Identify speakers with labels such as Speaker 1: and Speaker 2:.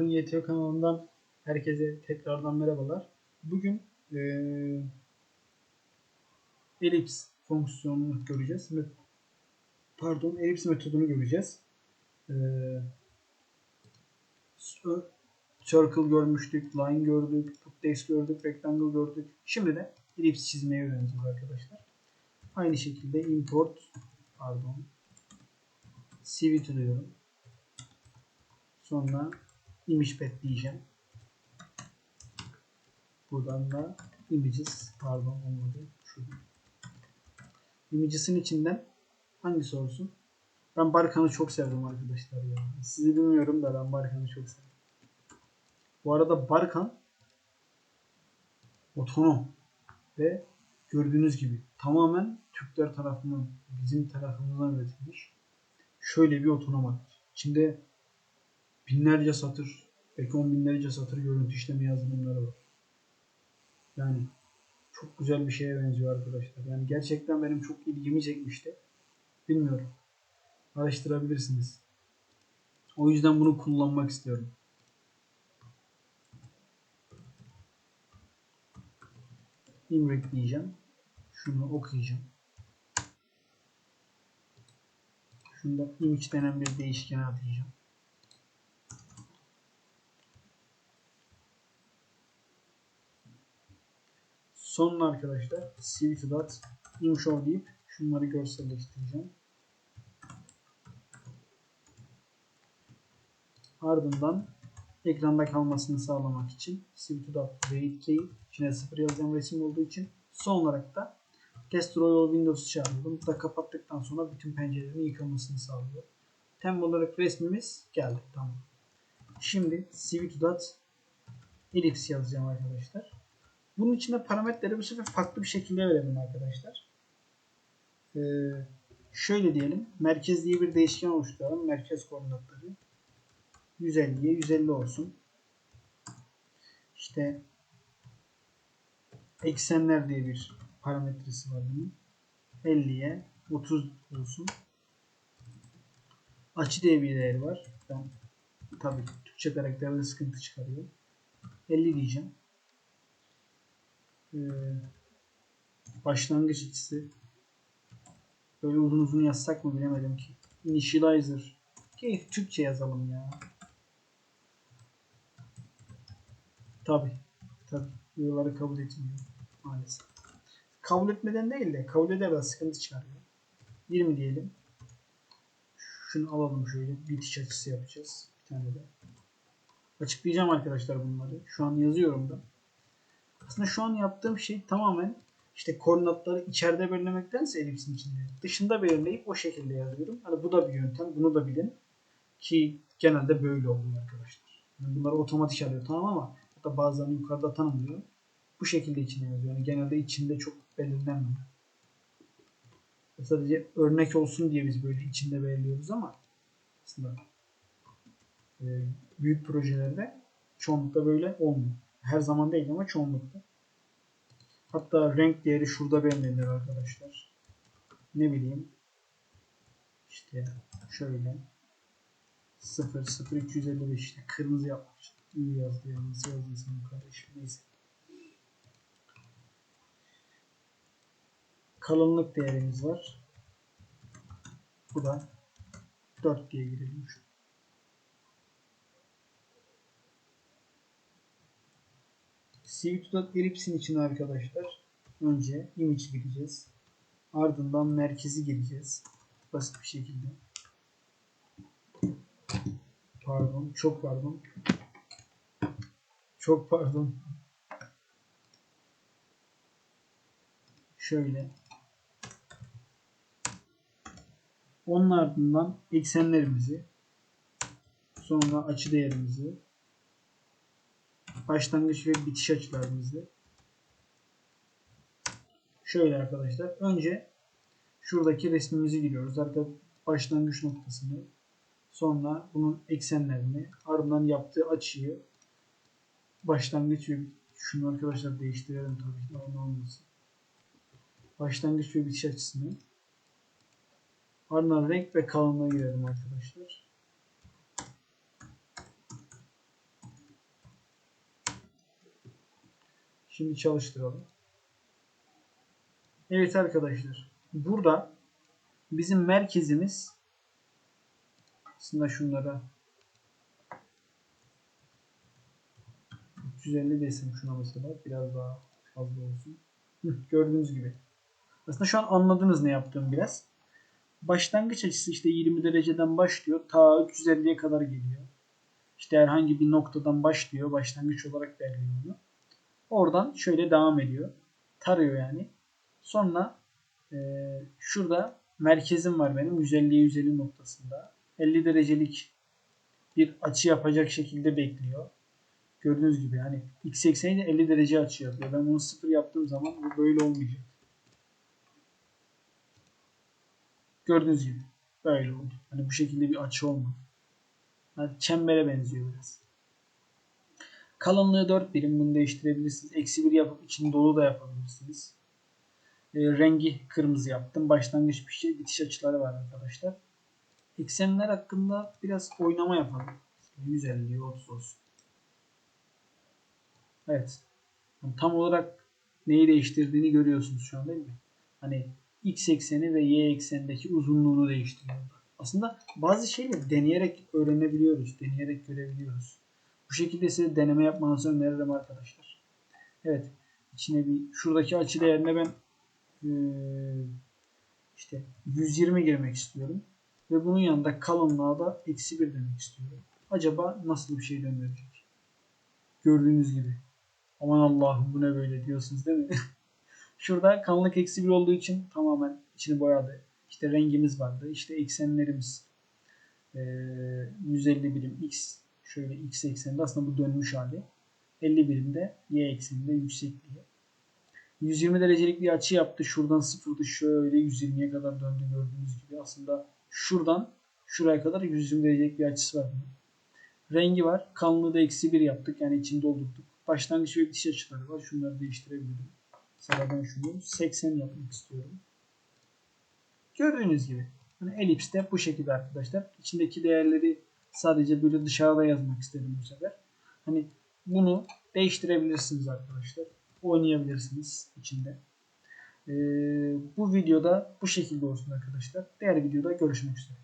Speaker 1: OpenYT kanalından herkese tekrardan merhabalar. Bugün eee elips fonksiyonunu göreceğiz. Pardon, elips metodunu göreceğiz. S- circle görmüştük, line gördük, putdays gördük, rectangle gördük. Şimdi de elips çizmeyi öğreneceğiz arkadaşlar. Aynı şekilde import pardon cv diyorum. Sonra image pad diyeceğim. Buradan da images pardon olmadı. Şurada. Images'in içinden hangisi olsun? Ben Barkan'ı çok sevdim arkadaşlar ya. Sizi bilmiyorum da ben Barkan'ı çok sevdim. Bu arada Barkan otonom ve gördüğünüz gibi tamamen Türkler tarafından bizim tarafımızdan üretilmiş. Şöyle bir otonom araç. İçinde binlerce satır, belki on binlerce satır görüntü işleme yazılımları var. Yani çok güzel bir şeye benziyor arkadaşlar. Yani gerçekten benim çok ilgimi çekmişti. Bilmiyorum. Araştırabilirsiniz. O yüzden bunu kullanmak istiyorum. imrek diyeceğim. Şunu okuyacağım. Şunda image denen bir değişkene atayacağım. Sonra arkadaşlar cv2dot imshow deyip şunları görselleştireceğim. Ardından ekranda kalmasını sağlamak için cv2.wait içine 0 yazacağım resim olduğu için son olarak da destroy all windows çağırdım. Bu da kapattıktan sonra bütün pencerelerin yıkılmasını sağlıyor. Temel olarak resmimiz geldi. Tamam. Şimdi cv2.ellipse yazacağım arkadaşlar. Bunun içinde parametreleri bu sefer farklı bir şekilde verelim arkadaşlar. Ee, şöyle diyelim. Merkez diye bir değişken oluşturalım. Merkez koordinatları. 150'ye 150 olsun. İşte eksenler diye bir parametresi var bunun. 50'ye 30 olsun. Açı diye bir değeri var. Ben tabii Türkçe karakterde sıkıntı çıkarıyor. 50 diyeceğim. Ee, başlangıç açısı böyle uzun uzun yazsak mı bilemedim ki. Initializer. Keyif Türkçe yazalım ya. Tabi. Tabi. Uyuları kabul etmiyor. Maalesef. Kabul etmeden değil de kabul ederse sıkıntı çıkarıyor. 20 diyelim. Şunu alalım şöyle. Bitiş açısı yapacağız. Bir tane de. Açıklayacağım arkadaşlar bunları. Şu an yazıyorum da. Aslında şu an yaptığım şey tamamen işte koordinatları içeride belirlemektense elipsin içinde dışında belirleyip o şekilde yazıyorum. Hani bu da bir yöntem. Bunu da bilin. Ki genelde böyle oluyor arkadaşlar. Yani bunları otomatik alıyor tamam ama hatta bazen yukarıda tanımlıyor. Bu şekilde içine yazıyor. Yani genelde içinde çok belirlenmiyor. Sadece örnek olsun diye biz böyle içinde belirliyoruz ama aslında e, büyük projelerde çoğunlukla böyle olmuyor. Her zaman değil ama çoğunlukla. Hatta renk değeri şurada belirlenir arkadaşlar. Ne bileyim. İşte şöyle 0 0 255 işte kırmızı yapmış. İyi yazdı yani nasıl yazdıysa bu kardeşim neyse. Kalınlık değerimiz var. Bu da 4 diye girilmiş. CV2 ellipsin için arkadaşlar önce image gireceğiz. Ardından merkezi gireceğiz. Basit bir şekilde. Pardon. Çok pardon. Çok pardon. Şöyle. Onun ardından eksenlerimizi sonra açı değerimizi başlangıç ve bitiş açılarımızı şöyle arkadaşlar. Önce şuradaki resmimizi giriyoruz. Arka başlangıç noktasını sonra bunun eksenlerini ardından yaptığı açıyı başlangıç ve şunu arkadaşlar değiştirelim tabii ki aynı olmasın. Başlangıç ve bitiş açısını ardından renk ve kalınlığı girelim arkadaşlar. Şimdi çalıştıralım. Evet arkadaşlar. Burada bizim merkezimiz aslında şunlara 350 desem şuna mesela biraz daha fazla olsun. Gördüğünüz gibi. Aslında şu an anladınız ne yaptığımı biraz. Başlangıç açısı işte 20 dereceden başlıyor. Ta 350'ye kadar geliyor. İşte herhangi bir noktadan başlıyor. Başlangıç olarak belirliyor onu. Oradan şöyle devam ediyor. Tarıyor yani. Sonra e, şurada merkezim var benim 150'ye 150 noktasında. 50 derecelik bir açı yapacak şekilde bekliyor. Gördüğünüz gibi hani x ekseni de 50 derece açı yapıyor. Ben bunu sıfır yaptığım zaman bu böyle olmayacak. Gördüğünüz gibi böyle oldu. Hani bu şekilde bir açı olmadı. Yani çembere benziyor biraz. Kalınlığı 4 birim bunu değiştirebilirsiniz. Eksi 1 yapıp içini dolu da yapabilirsiniz. E, rengi kırmızı yaptım. Başlangıç bir şey, bitiş açıları var arkadaşlar. Eksenler hakkında biraz oynama yapalım. 150 30 olsun. Evet. Yani tam olarak neyi değiştirdiğini görüyorsunuz şu an değil mi? Hani x ekseni ve y eksenindeki uzunluğunu değiştiriyor. Aslında bazı şeyleri deneyerek öğrenebiliyoruz, deneyerek görebiliyoruz. Bu şekilde size deneme yapmanızı öneririm arkadaşlar. Evet. İçine bir şuradaki açı değerine ben işte 120 girmek istiyorum. Ve bunun yanında kalınlığa da eksi 1 demek istiyorum. Acaba nasıl bir şey döndürecek? Gördüğünüz gibi. Aman Allah'ım bu ne böyle diyorsunuz değil mi? Şurada kalınlık eksi 1 olduğu için tamamen içini boyadı. İşte rengimiz vardı. İşte eksenlerimiz ee, 150 birim x şöyle x ekseninde aslında bu dönmüş hali. 50 birimde y ekseninde yüksekliği. 120 derecelik bir açı yaptı. Şuradan sıfırdı şöyle 120'ye kadar döndü gördüğünüz gibi. Aslında şuradan şuraya kadar 120 derecelik bir açısı var. Rengi var. Kalınlığı da eksi 1 yaptık. Yani içini doldurduk. Başlangıç ve bitiş açıları var. Şunları değiştirebilirim. Mesela ben şunu 80 yapmak istiyorum. Gördüğünüz gibi. Hani elips de bu şekilde arkadaşlar. İçindeki değerleri sadece böyle dışarıda yazmak istedim bu sefer. Hani bunu değiştirebilirsiniz arkadaşlar. Oynayabilirsiniz içinde. Ee, bu videoda bu şekilde olsun arkadaşlar. Diğer videoda görüşmek üzere.